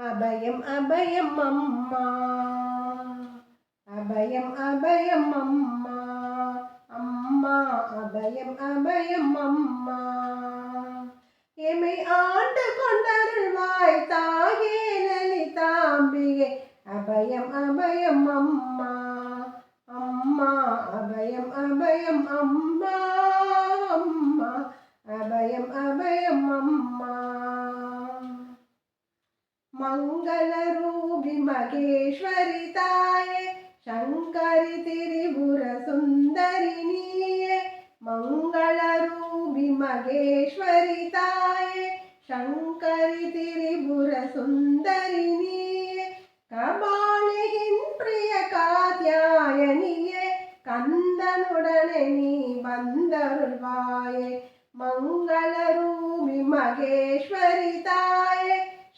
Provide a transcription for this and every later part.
அபயம் அபயம் அம்மா. அபயம் அபயம் அம்மா. அம்மா அபயம் அபயம் அம்மா. எமை ஆண்டு கொண்டருள்வாய் தாயே லலிதாம்பிகை அபயம் அபயம் அம்மா. அம்மா அபயம் அபயம் அம்மா. அம்மா அபயம் அபயம் அம்மா. मङ्गलरूपि महेश्वरिताय शङ्करि तिरिबुर मङ्गलरूपि महेश्वरिताय शङ्करि शङ्करितिरिबुर कबालिहिन् कबालिन् कन्दनुडने नी कन्दनोडने मङ्गलरूपि महेश्वरिताय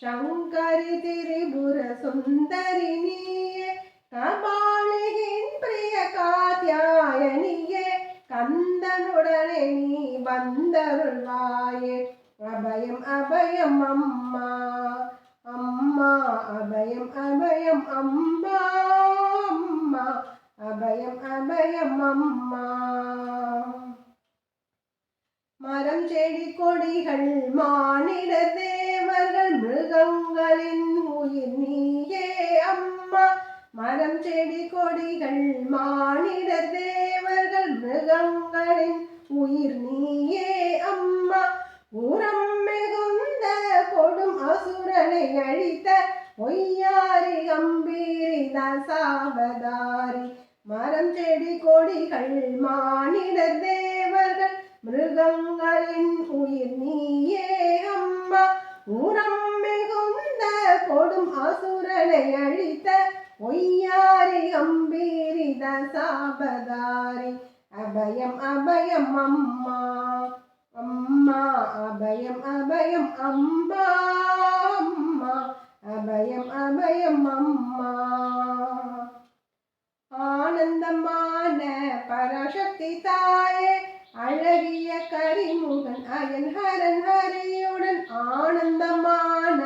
विमगेश्वरिताये காத்யாயனியே திரிபுர சுந்தரி நீயே கபாலியின் பிரிய காத்யாயனியே கந்தனுடனே நீ வந்தருள்வாயே. அபயம் அபயம் அம்மா அம்மா அபயம் அபயம் அம்மா அம்மா அபயம் அபயம் அம்மா. மரம் செடி கொடிகள் மானிட தேவர்கள் மிருகங்களின் உயிர் நீயே அம்மா. மரம் செடி கொடிகள் மானிட தேவர்கள் மிருகங்களின் உயிர் நீயே அம்மா. உரம் மிகுந்த கொடும் அசுரனை அழித்த ஒய்யாரி கம்பீரி சாவதாரி. மரம் செடி கொடிகள் மானிட தேவர்கள் மிருகங்களின் உயிர் நீயே அம்மா. உரம் மிகுந்த கொடும் அசுரனை அழித்த ஒய்யாரி அம்பீரி தசாபதாரி அபயம் அபயம் அம்மா. அம்மா அபயம் அபயம் அம்மா அம்மா அபயம் அபயம் அம்மா. ஆனந்தமான பரசக்தி தாயே அழகிய கரிமுகன் அயன் ஹரன் ஹரியுடன் ஆனந்தமான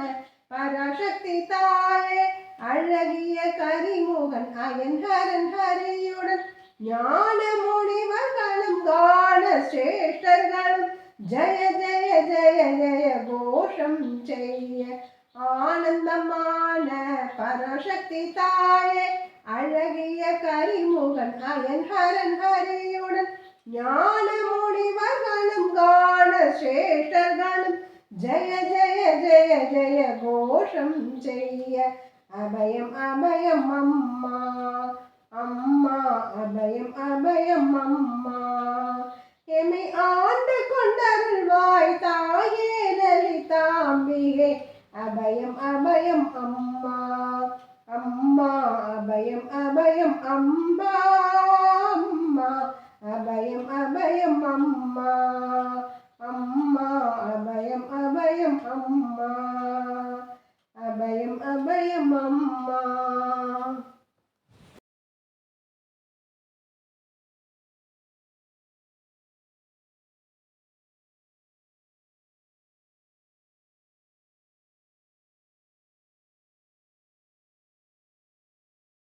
பராசக்தி தாயே. அழகிய கரிமுகன் அயன் ஹரன் ஹரியுடன் ஞான முனிவர்களும் காண சிரேஷ்டர்களும் ஜய ஜய ஜய ஜய கோஷம் செய்ய. ஆனந்தமான பராசக்தி தாயே. அழகிய கரிமுகன் அயன் ஹரன் ஹரியுடன் ஞான முனிவர்களும் காண சேஷர்களும் ஜய ஜய ஜய ஜய கோஷம் செய்ய. அபயம் அபயம் அம்மா அம்மா அபயம் அபயம் அம்மா. எமை ஆண்டு கொண்டருள்வாய் தாயே லலிதாம்பிகை. அபயம் அபயம் அம்மா அம்மா அபயம் அபயம் அம்மா ब्रह्म